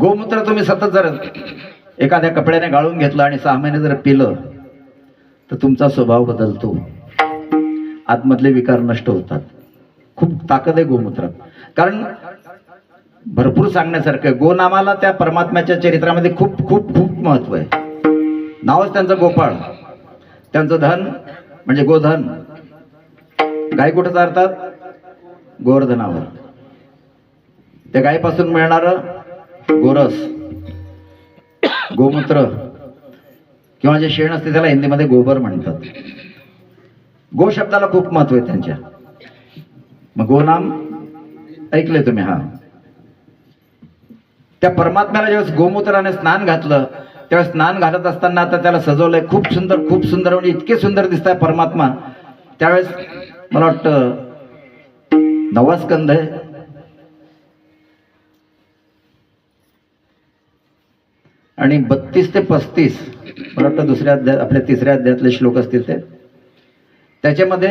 गोमूत्र तुम्ही सतत जर एखाद्या कपड्याने गाळून घेतलं आणि सहा महिने जर पिलं तर तुमचा स्वभाव बदलतो. आतमधले विकार नष्ट होतात. खूप ताकद आहे गोमूत्रात. कारण भरपूर सांगण्यासारखं आहे. गोनामाला त्या परमात्म्याच्या चरित्रामध्ये खूप खूप खूप महत्त्व आहे. नावच त्यांचं गोपाळ. त्यांचं धन म्हणजे गोधन. गाय कुठं चारतात? गोवर्धनावर. त्या गायीपासून मिळणारं गोरस गोमूत्र किंवा जे शेण असते त्याला हिंदीमध्ये गोबर म्हणतात. गो शब्दाला खूप महत्त्व आहे त्यांच्या. मग गोनाम ऐकले तुम्ही हा. त्या परमात्म्याला ज्यावेळेस गोमूत्राने स्नान घातलं त्यावेळेस स्नान घालत असताना आता त्याला सजवलंय खूप सुंदर खूप सुंदर म्हणजे इतके सुंदर दिसत आहे परमात्मा. त्यावेळेस मला वाटतं नवा स्कंद आहे. आणि बत्तीस ते पस्तीस मला वाटतं दुसऱ्या अध्याय आपल्या तिसऱ्या अध्यायातले श्लोक असतील ते. त्याच्यामध्ये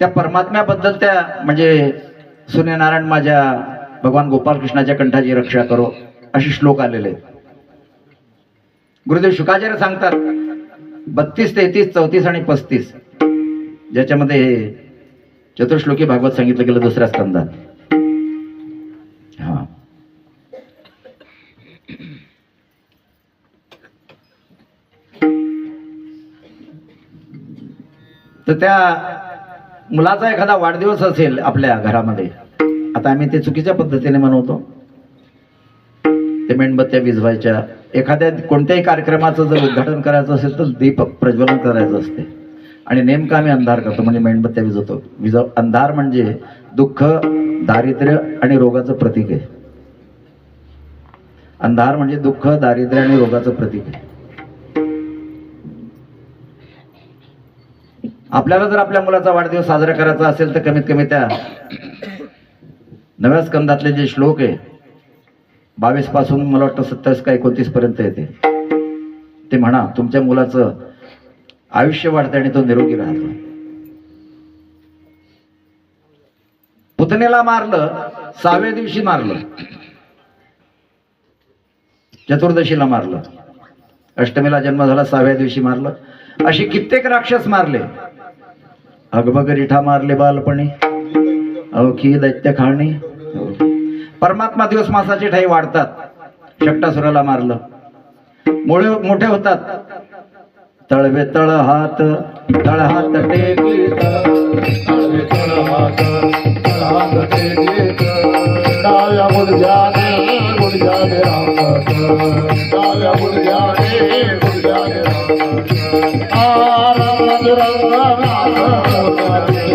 त्या परमात्म्याबद्दल त्या म्हणजे सूर्यनारायण माझ्या भगवान गोपालकृष्णाच्या कंठाची रक्षा करो असे श्लोक आलेले आहेत. गुरुदेव शुकाचार्य सांगतात बत्तीस तेहतीस चौतीस आणि पस्तीस ज्याच्यामध्ये चतुर्श्लोकी भागवत सांगितलं गेलं दुसऱ्या स्कंदात तर त्या मुलाचा एखादा वाढदिवस असेल आपल्या घरामध्ये आता आम्ही ते चुकीच्या पद्धतीने मनवतो ते मेणबत्त्या विजवायच्या एखाद्या कोणत्याही कार्यक्रमाचं जर उद्घाटन करायचं असेल तर दीप प्रज्वलन करायचं असते. आणि नेमकं आम्ही अंधार करतो म्हणजे मेणबत्त्या विजवतो विज अंधार म्हणजे दुःख दारिद्र्य आणि रोगाचं प्रतीक आहे. अंधार म्हणजे दुःख दारिद्र्य आणि रोगाचं प्रतीक आहे. आपल्याला जर आपल्या मुलाचा वाढदिवस साजरा करायचा असेल तर कमीत कमी त्या नव्या स्कंदातले जे श्लोक आहे बावीसपासून मला वाटतं सत्तावीस का एकोणतीस पर्यंत येते. ते म्हणा तुमच्या मुलाचं आयुष्य वाढतं आणि तो निरोगी राहतो. पुतणेला मारलं सहाव्या दिवशी मारलं. चतुर्दशीला मारलं. अष्टमीला जन्म झाला सहाव्या दिवशी मारलं. अशी कित्येक राक्षस मारले. अगबग रिठा मारले बालपणी. अवखी दैत्य खाणे. परमात्मा दिवस मासाची ठाई वाढतात. शकटासुराला मारलं. मुळे मोठे होतात. तळवे तळ हात तळ हात टेकी तळवे तळ हात तळ हात डाव्या डाव्या आ रंग Amém.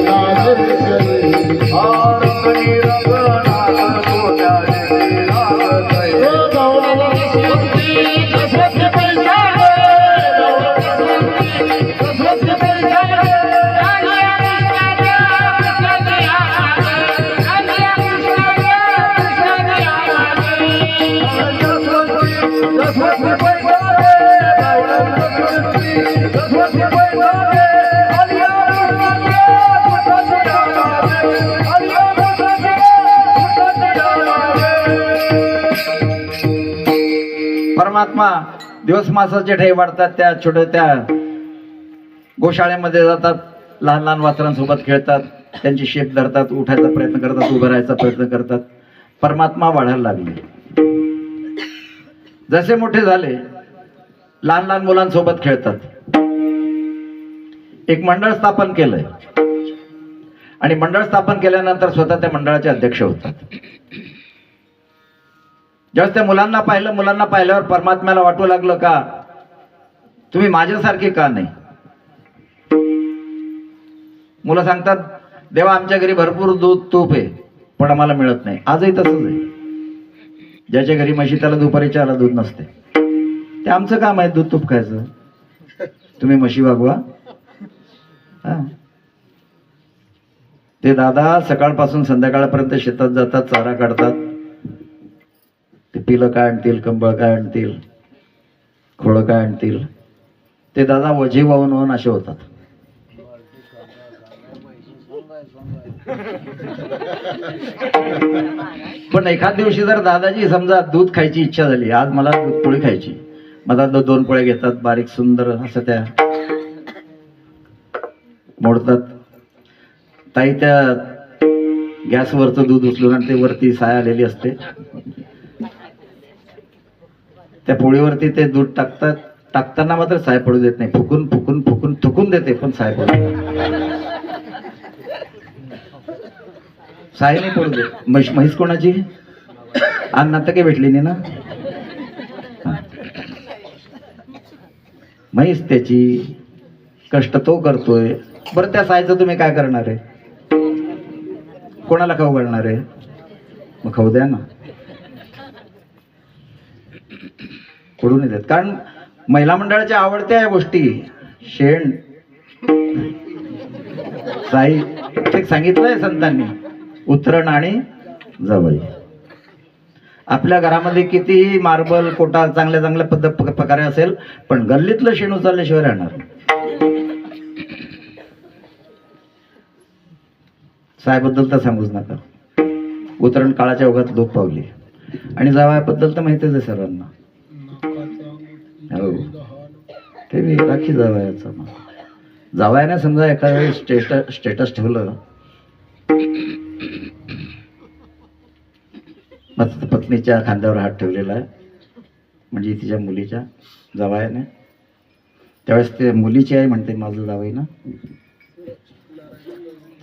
परमात्मा दिवस मासाचे ठे वाढतात त्या छोट्या त्या गोशाळेमध्ये जातात लहान लहान वासरांसोबत खेळतात त्यांची शेप धरतात उठायचा प्रयत्न करतात उभं राहायचा प्रयत्न करतात. परमात्मा वाढायला लागले. जसे मोठे झाले लहान लहान मुलांसोबत खेळतात. एक मंडळ स्थापन केलंय. आणि मंडळ स्थापन केल्यानंतर स्वतः त्या मंडळाचे अध्यक्ष होतात. ज्यावेळेस त्या मुलांना पाहिलं मुलांना पाहिल्यावर परमात्म्याला वाटू लागलं का? तुम्ही माझ्यासारखे का नाही? मुलं सांगतात देवा आमच्या घरी भरपूर दूध तूप आहे पण आम्हाला मिळत नाही. आजही तसंच आहे. ज्याच्या घरी म्हशी त्याला दुपारी चहाला दूध नसते. ते आमचं काम आहे दूध तूप खायचं. तुम्ही म्हशी वागवा. हा. ते दादा सकाळपासून संध्याकाळपर्यंत शेतात जातात चारा काढतात. ते पिलं काय आणतील कंबळ काय आणतील खोळं काय आणतील ते दादा वजे वाहून वाहून असे होतात. पण एखाद दिवशी जर दादाजी समजा दूध खायची इच्छा झाली आज मला दूध पोळी खायची मग आता दोन पोळ्या घेतात बारीक सुंदर असं त्या मोडतात. ताई त्या गॅसवरचं दूध उचलून आणि ते वरती साय आलेली असते. त्या पोळीवरती ते दूध टाकतात. टाकताना मात्र साय पडू देत नाही. फुकून फुकून फुकून थुकून देते पण साय पडू साय नाही. पडू देत म्हैस म्हैस कोणाची? अण्णा तर काही भेटली नाही ना म्हैस त्याची. कष्ट तो करतोय. बरं त्या सायचं तुम्ही काय करणार आहे? कोणाला खाऊ घालणार आहे? मग खाऊ द्या ना. पडू येतात. कारण महिला मंडळाच्या आवडत्या या गोष्टी शेण. साई ते सांगितलंय संतांनी. उतरण आणि जवळ. आपल्या घरामध्ये कितीही मार्बल कोटा चांगल्या चांगल्या पद्धत प्रकारे असेल पण गल्लीतलं शेण उचलल्याशिवाय राहणार नाही. सायबद्दल तर सांगूच नका. उतरण काळाच्या ओघात लोक पावली. आणि जावयाबद्दल तर माहितीच आहे सर्वांना. हो. ते मी राखी जावयाचा मग. जावयाने समजा एखाद्या वेळेस स्टेटस स्टेटस ठेवलं. पत्नीच्या खांद्यावर हात ठेवलेला आहे. म्हणजे तिच्या मुलीच्या जावयाने. त्यावेळेस ते मुलीची आहे म्हणते माझं जावई ना.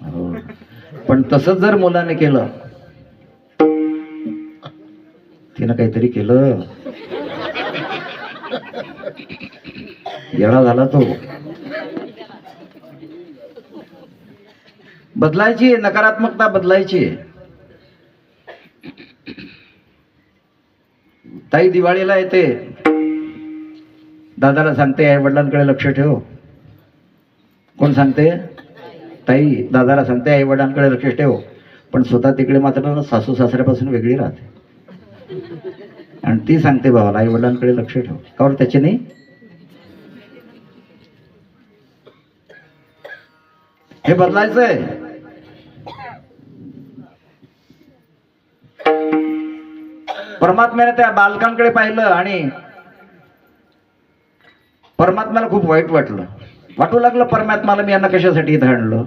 हो. पण तसंच जर मुलाने केलं. तिनं काहीतरी केलं. येडा झाला तो. बदलायची नकारात्मकता बदलायची. ताई दिवाळीला येते. दादाला सांगते आई वडिलांकडे लक्ष ठेव. कोण सांगते? ताई दादाला सांगते आई वडिलांकडे लक्ष ठेव. पण स्वतः तिकडे मात्र सासू सासऱ्यापासून वेगळी राहते. आणि ती सांगते भावाला आई वडिलांकडे लक्ष ठेव. का त्याचे नाही? हे बदलायचंय. परमात्म्याने त्या बालकांकडे पाहिलं आणि परमात्म्याला खूप वाईट वाटलं. वाटू लागलं परमात्माला मी यांना कशासाठी इथं आणलं?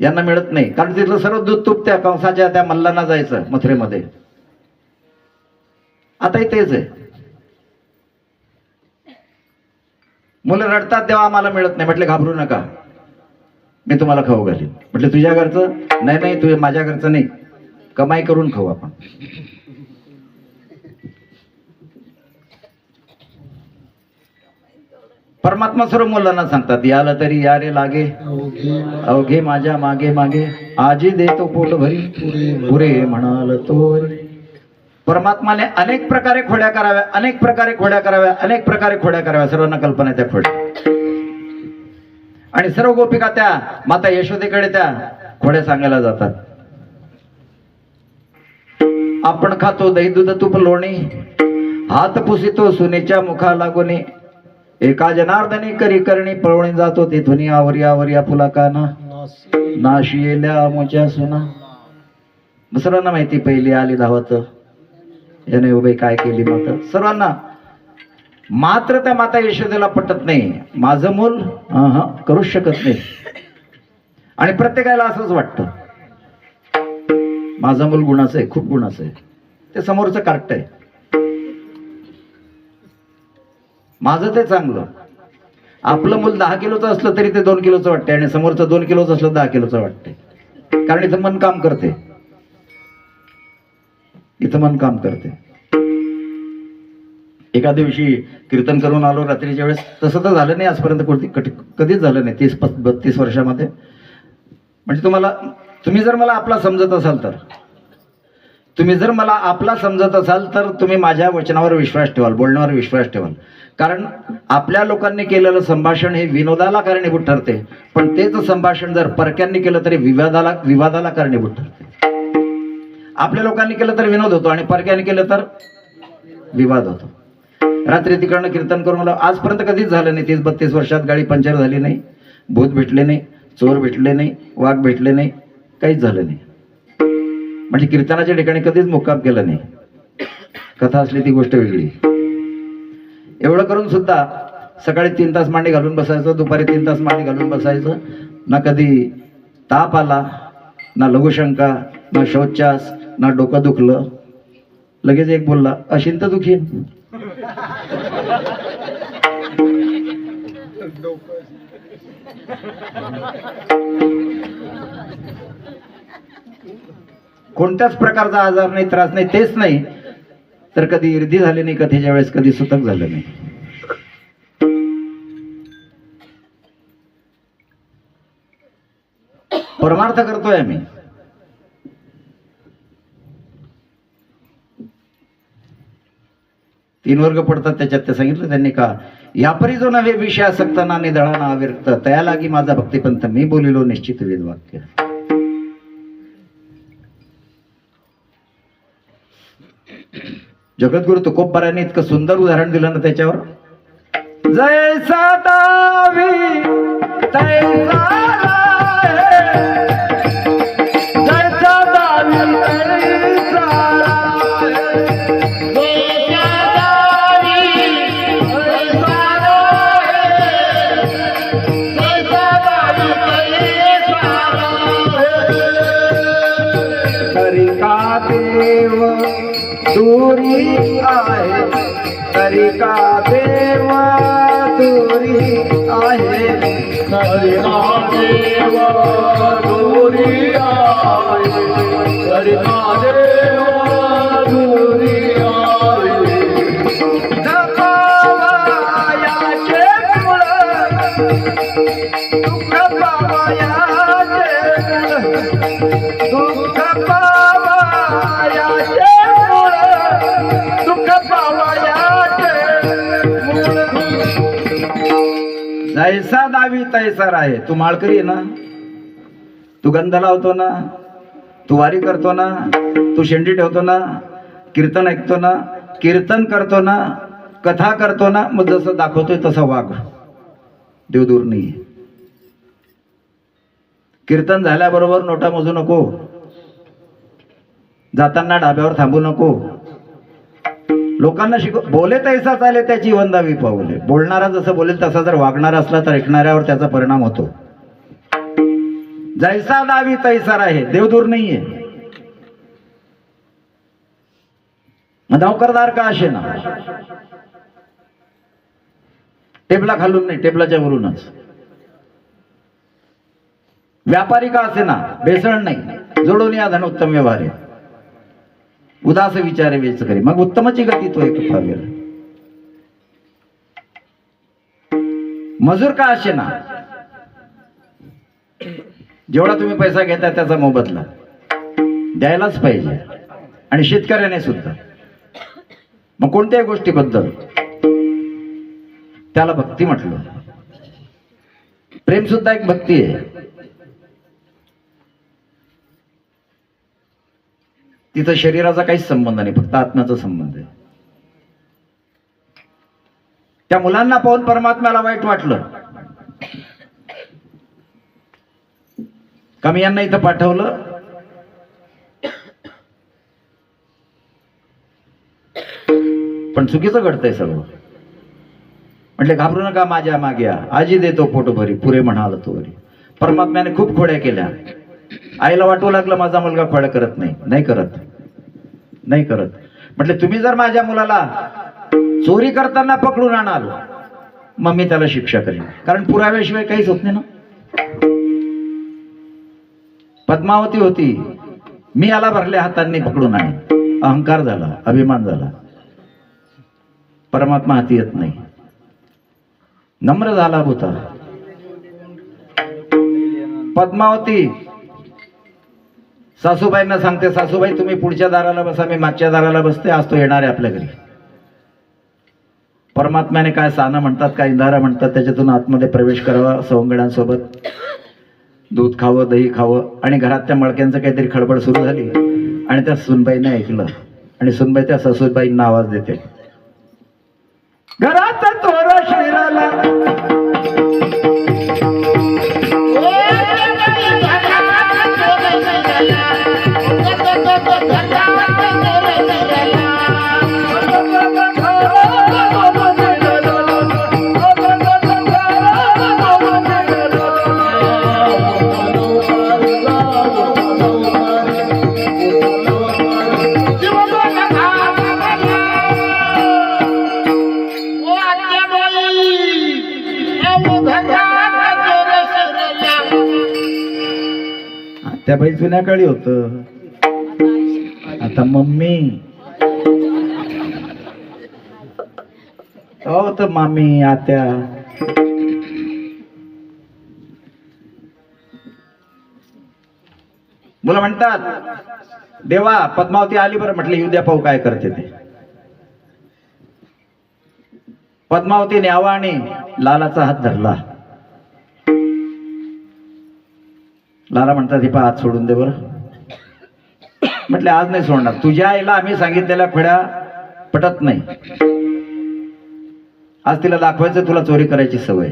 यांना मिळत नाही. कारण तिथलं सर्व दूध तूप त्या कंसाच्या त्या मल्लांना जायचं मथुरेमध्ये. आताही तेच आहे. मुलं रडतात तेव्हा आम्हाला मिळत नाही. म्हटले घाबरू नका. मी तुम्हाला खाऊ घालीन. म्हटलं तुझ्या घरचं? नाही नाही तुझ्या माझ्या घरचं नाही. कमाई करून खाऊ आपण. परमात्मा सर्व मुलांना सांगतात याला तरी या रे लागे. अवघे माझ्या मागे मागे. आजी देतो पोट भरी पुरे म्हणाल तो परमात्माने अनेक प्रकारे खोड्या कराव्या अनेक प्रकारे खोड्या कराव्या अनेक प्रकारे खोड्या कराव्या सर्वांना कल्पना त्या खोड्या. आणि सर्व गोपिका त्या माता यशोदेकडे त्या खोड्या सांगायला जातात. आपण खातो दही दूध तूप लोणी हात पुसितो सुनेच्या मुखा लागोने. एका जनार्दनी करी करणी पळवणी जातो तिथून आवरी आवरी फुला काना नाशी येल्या मोच्या सुना. सर्वांना माहिती पहिली आली धावत. याने उभे काय केली माता सर्वांना मात्र त्या माता यशोदेला पटत नाही. माझं मूल करूच शकत नाही. आणि प्रत्येकाला असंच वाटतं. माझं मूल गुणाचं आहे खूप गुणाचं आहे. ते समोरचं कार्ट आहे. माझं ते चांगलं. आपलं मूल दहा किलोचं असलं तरी ते दोन किलोचं वाटते आणि समोरचं दोन किलोचं असलं दहा किलोचं वाटते कारण इथं मन काम करते. इथं मन काम करते. एका दिवशी कीर्तन करून आलो रात्रीच्या वेळेस तसं तर झालं नाही आजपर्यंत कोणती कधीच झालं नाही तीस पस बत्तीस वर्षामध्ये. म्हणजे तुम्हाला तुम्ही जर मला आपला समजत असाल तर तुम्ही जर मला आपला समजत असाल तर तुम्ही माझ्या वचनावर विश्वास ठेवाल बोलण्यावर विश्वास ठेवाल. कारण आपल्या लोकांनी केलेलं संभाषण हे विनोदाला कारणीभूत ठरते पण तेच संभाषण जर परक्यांनी केलं तरी विवादाला विवादाला कारणीभूत ठरते. आपल्या लोकांनी केलं तर विनोद होतो आणि परक्याने केलं तर विवाद होतो. रात्री तिकडनं कीर्तन करून मला आजपर्यंत कधीच झालं नाही. तीस बत्तीस वर्षात गाडी पंक्चर झाली नाही. भूत भेटले नाही. चोर भेटले नाही. वाघ भेटले नाही. काहीच झालं नाही. म्हणजे कीर्तनाच्या ठिकाणी कधीच मुक्काम केला नाही. कथा असली ती गोष्ट वेगळी. एवढं करून सुद्धा सकाळी तीन तास मांडी घालून बसायचं दुपारी तीन तास मांडी घालून बसायचं. ना कधी ताप आला ना लघुशंका ना शौचास ना डोकं दुखलं. लगेच एक बोलला अशिंत दुखीन. कोणत्याच प्रकारचा आजार नाही त्रास नाही तेच नाही. तर कधी इर्दी झाली नाही कथेच्या वेळेस कधी सुतक झालं नाही. परमार्थ करतोय आम्ही. तीन वर्ग पडतात त्याच्यात ते सांगितलं त्यांनी का यापरी जो नवे विषय आसक्तना निधळाना अविरक्त. तया लागी माझा भक्तीपंथ मी बोलिलो निश्चित वेद वाक्य जगद्गुरु बऱ्याने इतकं सुंदर उदाहरण दिलं ना त्याच्यावर. जय दावी तैसा जैसा दावी तैसा आहे तू माळकरी आहे ना? तू गंध लावतो ना? तू वारी करतो ना? तू शेंडी ठेवतो ना? कीर्तन ऐकतो ना? कीर्तन करतो ना? कथा करतो ना? मग जसं दाखवतोय तसा वाघ देव दूर नाही कीर्तन झाल्याबरोबर नोटा मोजू नको. जाताना डाब्यावर थांबू नको. लोकांना शिकव बोले तैसा चाले त्याची वंदावी पावले बोलणारा जसं बोलेल तसा जर वागणारा असला तर ऐकणाऱ्यावर त्याचा परिणाम होतो. जैसा दावी तैसा आहे देवदूर नाहीये. मग नौकरदार का असे ना? टेबला खालून नाही टेबलाच्या वरूनच. व्यापारी का असे ना भेसळ नाही. जोडून या धन उत्तम व्यवहार. आहे उदास विचारे वेच करी. मग उत्तमची गती तो एक फावेल मजूर का असे ना जेवढा तुम्ही पैसा घेता त्याचा मोबदला. द्यायलाच पाहिजे. आणि शेतकऱ्याने सुद्धा. मग कोणत्याही गोष्टीबद्दल. त्याला भक्ती म्हटलं. प्रेम सुद्धा एक भक्ती आहे. तिथं शरीराचा काहीच संबंध नाही फक्त आत्म्याचा संबंध आहे. त्या मुलांना पाहून परमात्म्याला वाईट वाटलं. का मी यांना इथं पाठवलं? पण चुकीचं घडतंय सगळं. म्हटले घाबरू नका माझ्या माग्या आजी देतो पोट भरी पुरे म्हणाल तो भरी परमात्म्याने खूप खोड्या केल्या. आईला वाटू लागलं माझा मुलगा खोड्या करत नाही. नाही करत. नाही करत. म्हटले तुम्ही जर माझ्या मुलाला चोरी करताना पकडून आणाल मग मी त्याला शिक्षा करेन. कारण पुराव्याशिवाय काहीच होत नाही ना. पद्मावती होती. मी याला भरल्या हातांनी पकडून आहे अहंकार झाला अभिमान झाला. परमात्मा हाती येत नाही. नम्र झाला होता पद्मावती सासूबाईंना सांगते सासूबाई तुम्ही पुढच्या दाराला बसा मी मागच्या दाराला बसते आज तो येणार आहे आपल्या घरी. परमात्म्याने काय साना म्हणतात काय इंधारा म्हणतात त्याच्यातून आतमध्ये प्रवेश करावा सवंगड्यांसोबत दूध खावं दही खावं. आणि घरात त्या मळक्यांचं काहीतरी खडबड सुरू झाली आणि त्या सुनबाईने ऐकलं. आणि सुनबाई त्या सासूबाईंना आवाज देते. घरात चोर शरीराला जुन्या काळी होत. आता मम्मी. हो तर मामी आत्या. मुलं म्हणतात देवा पद्मावती आली बरं म्हटलं येऊ द्या पाहू काय करते ते. पद्मावतीने आवाने आणि लालाचा हात धरला. लाला म्हणतात हे पा हात सोडून दे बरं. म्हटले आज नाही सोडणार. तुझ्या आईला आम्ही सांगितलेल्या खोड्या पटत नाही. आज तिला दाखवायचं तुला चोरी करायची सवय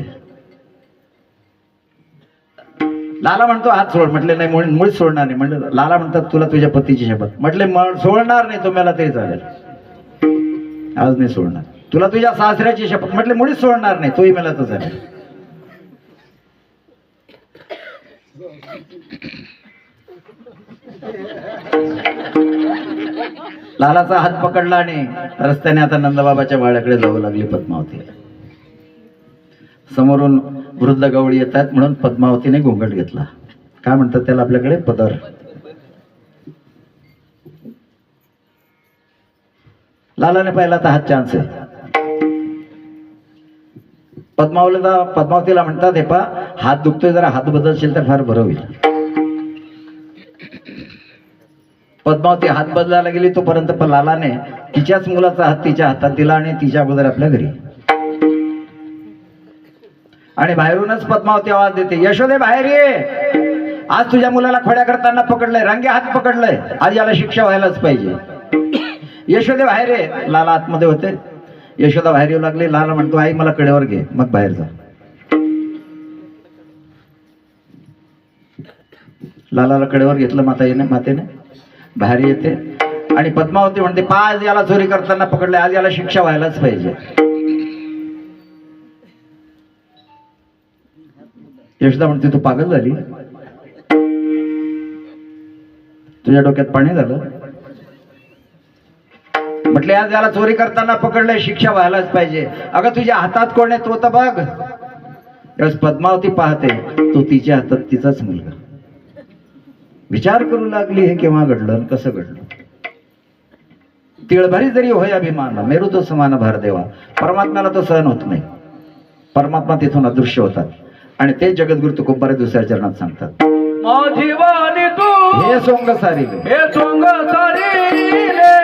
लाला म्हणतो हात सोड. म्हटले नाही मुळी मुळीच सोडणार नाही. म्हटलं लाला म्हणतात तुला तुझ्या पतीची शपथ. म्हटले सोडणार नाही तुम्हाला ते चालेल. आज नाही सोडणार. तुला तुझ्या सासऱ्याची शपथ. म्हटले मुळीच सोडणार नाही तोही मला तर चालेल. लालाचा हात पकडला आणि रस्त्याने आता नंदबाबाच्या वाड्याकडे जाऊ लागली पद्मावती. समोरून वृद्ध गवळी येतात म्हणून पद्मावतीने घोंगट घेतला. काय म्हणतात त्याला आपल्याकडे? पदर. लालाने पाहिला तर हात चान्स आहे. पद्मावलीला पद्मावतीला म्हणतात हे पा हात दुखतोय जरा हात बदलशील तर फार बरं होईल. पद्मावती हात बदलायला गेली तोपर्यंत पण लालाने तिच्याच मुलाचा हात तिच्या हातात दिला आणि तिच्या अगोदर आपल्या घरी. आणि बाहेरूनच पद्मावती आवाज देते यशोदे बाहेर ये. आज तुझ्या मुलाला खोड्या करताना पकडलंय रांगे हात पकडलंय. आज याला शिक्षा व्हायलाच पाहिजे. यशोदे बाहेर ये. लाला आतमध्ये होते. यशोदा बाहेर येऊ लागली. लाला म्हणतो आई मला कडेवर घे. मग बाहेर जा. लालाला कडेवर घेतलं माता येणे मातेने. बाहेर येते. आणि पद्मावती म्हणते पा आज याला चोरी करताना पकडले आज याला शिक्षा व्हायलाच पाहिजे. यशोदा म्हणते तू पागल झाली. तुझ्या डोक्यात पाणी झालं. म्हटले आज याला चोरी करताना पकडलंय शिक्षा व्हायलाच पाहिजे. अगं तुझ्या हातात कोण आहे तो तर बघ. त्यावेळेस पद्मावती पाहते तो तिच्या हातात तिचाच मुलगा. विचार करू लागली हे केव्हा घडलं आणि कसं घडलं? तिळभरी जरी होय अभिमान मेरू तो समान भार देवा. परमात्म्याला तो सहन होत नाही. परमात्मा तिथून अदृश्य होतात आणि ते जगद्गुरु तुकोबारे दुसऱ्या चरणात सांगतात. माझी वाणी तू हे सोंग सारी हे सोंग सारी.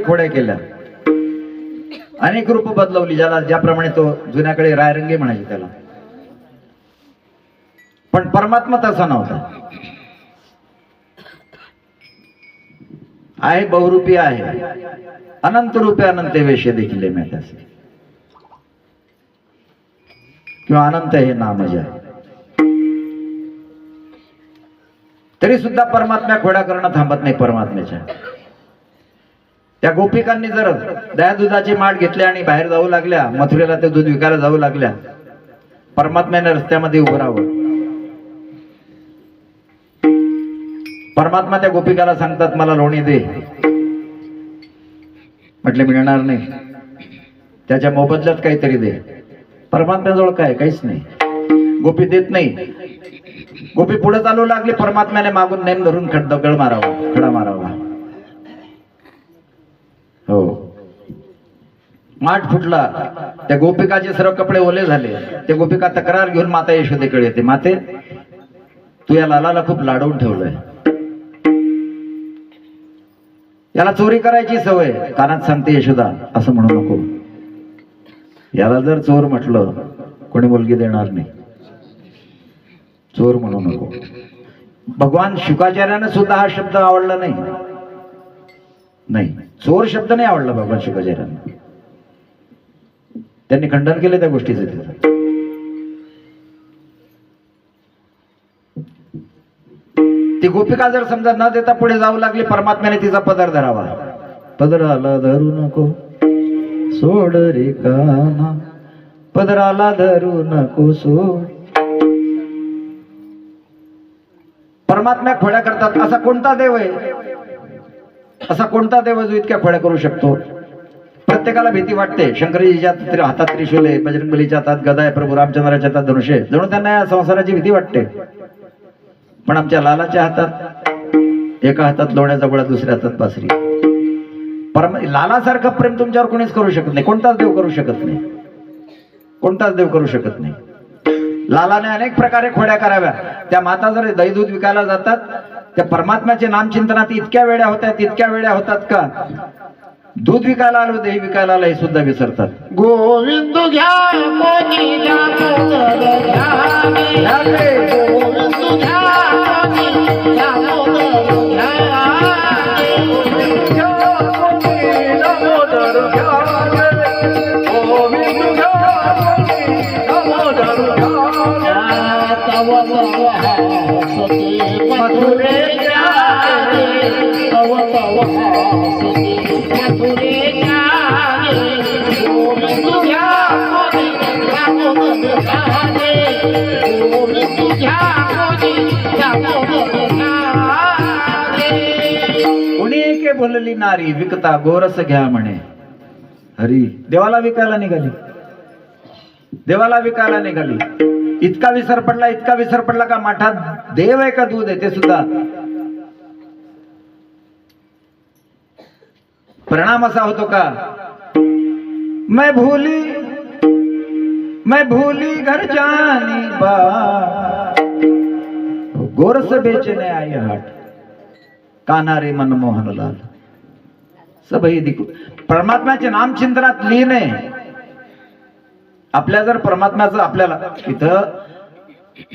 अनेक होड्या केल्या. अनेक रूप बदलवली ज्याला ज्याप्रमाणे तो जुन्याकडे रायरंगे म्हणायचे त्याला. पण परमात्मा तसा नव्हता. आहे बहुरूपी आहे. अनंत रूपे अनंत वेशे देखील मिळतात किंवा अनंत हे नाम आहे. तरी सुद्धा परमात्म्या खोड्या करणं थांबत नाही परमात्म्याच्या. त्या गोपिकांनी जर दया दुधाची माठ घेतली आणि बाहेर जाऊ लागल्या मथुरेला ते दूध विकायला जाऊ लागल्या परमात्म्याने रस्त्यामध्ये उभं राहावं. परमात्मा त्या गोपिकाला सांगतात मला लोणी दे. म्हटले मिळणार नाही. त्याच्या मोबदल्यात काहीतरी दे. परमात्म्याजवळ काय? काहीच नाही. गोपी देत नाही. गोपी पुढे चालू लागली परमात्म्याने मागून नेम धरून खड दगड मारावा खडा मारावा. हो. माठ फुटला. त्या गोपिकाचे सर्व कपडे ओले झाले. त्या गोपिका तक्रार घेऊन माता यशोदेकडे येते. माते तू या लालाला खूप लाडवून ठेवलंय. याला चोरी करायची सवय. कानात सांगते यशोदा असं म्हणू नको. याला जर चोर म्हटलं कोणी मुलगी देणार नाही. चोर म्हणू नको. भगवान शुकाचार्यानं सुद्धा हा शब्द आवडला नाही. नाही. चोर शब्द नाही आवडला भगवान शुकाचार्यांना त्यांनी खंडन केले त्या गोष्टीचं तिथं. ती गोपिका जर समजा न देता पुढे जाऊ लागली परमात्म्याने तिचा पदर धरावा. पदराला धरू नको सोड रे काना पदराला धरू नको सोड. परमात्म्या खोड्या करतात असा कोणता देव आहे? असा कोणता देव जो इतक्या खोड्या करू शकतो? प्रत्येकाला भीती वाटते. शंकरजीच्या हातात त्रिशूल आहे बजरंगबलीच्या हातात गदा आहे प्रभू रामचंद्राच्या हातात धनुष्य जणू त्यांना या संसाराची भीती वाटते. पण आमच्या लालाच्या हातात एका हातात लोण्याचा गोळा दुसऱ्या हातात बासरी. परम लालासारखं प्रेम तुमच्यावर कोणीच करू शकत नाही. कोणताच देव करू शकत नाही. कोणताच देव करू शकत नाही. लालाने अनेक प्रकारे खोड्या कराव्या. त्या माता जर दही दूध विकायला जातात त्या परमात्म्याचे नामचिंतनात इतक्या वेळ्या होतात इतक्या वेळ्या होतात का? दूध विकायला आलो दही विकायला आलो हे सुद्धा विसरतात. गोविंद घ्या के बोलली नारी विकता गोरस घ्या म्हणे. हरी देवाला विकायला निघाली. देवाला विकायला निघाली. इतका विसर पडला इतका विसर पडला का माठात देव आहे का दूध आहे ते सुद्धा? परिणाम असा होतो का? मैं भूली मैं भूली घर जानी बा गोरस बेचने आई हाट। काना रे मनमोहन लाल सबही दिकू परमात्म्याचे नाम चिंतनात लिहिणे आपल्या जर परमात्म्याचं आपल्याला इथं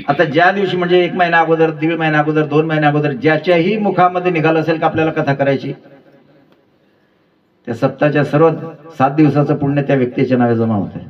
आता ज्या दिवशी म्हणजे एक महिना अगोदर दीड महिना अगोदर दोन महिन्या अगोदर ज्याच्याही मुखामध्ये निघालं असेल का आपल्याला कथा करायची त्या सप्ताच्या सर्व सात दिवसाचं पुण्य त्या व्यक्तीच्या नावे जमा होते